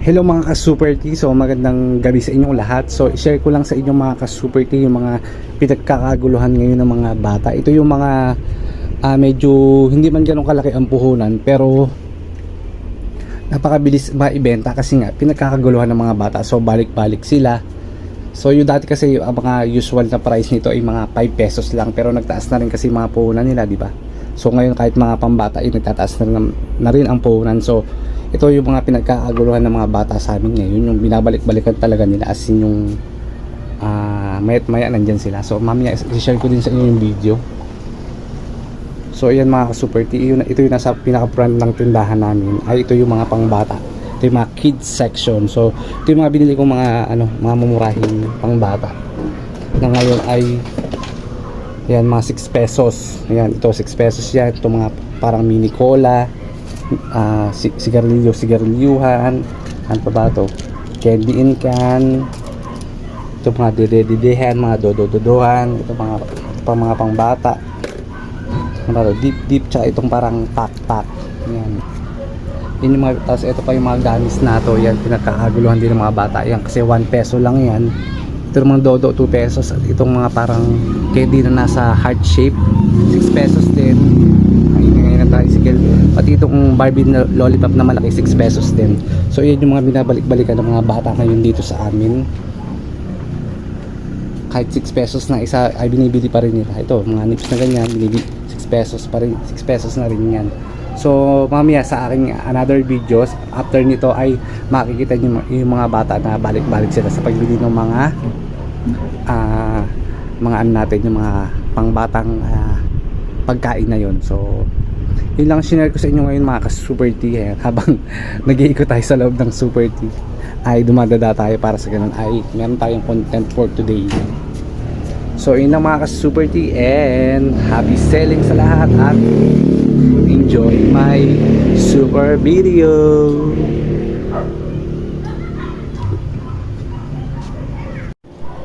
Hello mga ka-Super T. So magandang gabi sa inyong lahat. So share ko lang sa inyong mga ka-Super T yung mga pinagkakaguluhan ngayon ng mga bata. Ito yung mga ah, medyo hindi man ganun kalaki ang puhunan pero napakabilis maibenta kasi nga pinagkakaguluhan ng mga bata. So balik-balik sila. So yung dati kasi ang mga usual na price nito ay mga 5 pesos lang pero nagtaas na rin kasi mga puhunan nila, di ba? So ngayon kahit mga pambata ay nagtataas na rin, na rin ang puhunan. So ito yung mga pinagkakaguluhan ng mga bata sa amin ngayon. Yung binabalik-balikan talaga nila as in yung uh, mayat maya nandyan sila. So mamaya i-share ko din sa inyo yung video. So ayan mga ka-super T ito yung nasa pinaka-front ng tindahan namin. Ay ito yung mga pangbata. Ito yung mga kids section. So ito yung mga binili kong mga ano mga mumurahing pangbata. Na ngayon ay Ayan, mga 6 pesos. Ayan, ito 6 pesos yan. Ito mga parang mini cola. Si sigarilyo, sigarilyuhan. Ano pa ba ito? Candy in can. Ito mga dede-dedehan, mga dodo-dodohan. Ito mga, ito pa mga pangbata. Ano ba ito? Deep-deep. Tsaka itong parang pack-pack. Ayan. Yun yung mga, tapos ito pa yung mga gamis na to. Yan, pinagkakaguluhan din ng mga bata. Yan, kasi 1 peso lang yan ito mga dodo 2 pesos at itong mga parang candy na nasa heart shape 6 pesos din tricycle. Pati itong Barbie na lollipop na malaki 6 pesos din. So yun yung mga binabalik-balikan ng mga bata ngayon dito sa amin. Kahit 6 pesos na isa ay binibili pa rin nila. Ito mga nips na ganyan binibili 6 pesos pa rin 6 pesos na rin yan. So mamaya sa aking another videos after nito ay makikita niyo yung mga bata na balik-balik sila sa pagbili ng mga ah mga ano natin yung mga pangbatang ah, pagkain na yon. So yun lang ko sa inyo ngayon mga ka-super T eh, habang nag-iikot tayo sa loob ng super T ay dumadada tayo para sa ganun ay meron tayong content for today. So yun lang mga ka-super T and happy selling sa lahat at enjoy my super video.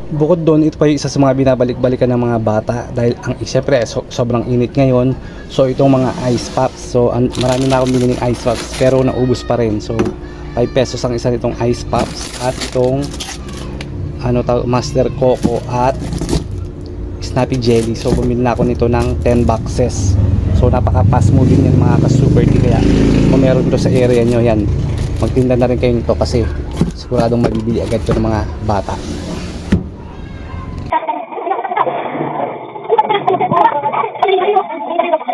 Bukod doon, ito pa yung isa sa mga binabalik-balikan ng mga bata dahil ang siyempre so, sobrang init ngayon. So itong mga ice pops. So an, marami na akong biniling ice pops pero naubos pa rin. So 5 pesos ang isa nitong ice pops at itong ano tawag Master Coco at Snappy Jelly. So bumili na ako nito ng 10 boxes. So napaka fast moving yan mga ka-super kaya kung meron to sa area nyo yan magtinda na rin kayo nito kasi siguradong mabibili agad to ng mga bata. Unidos, Unidos.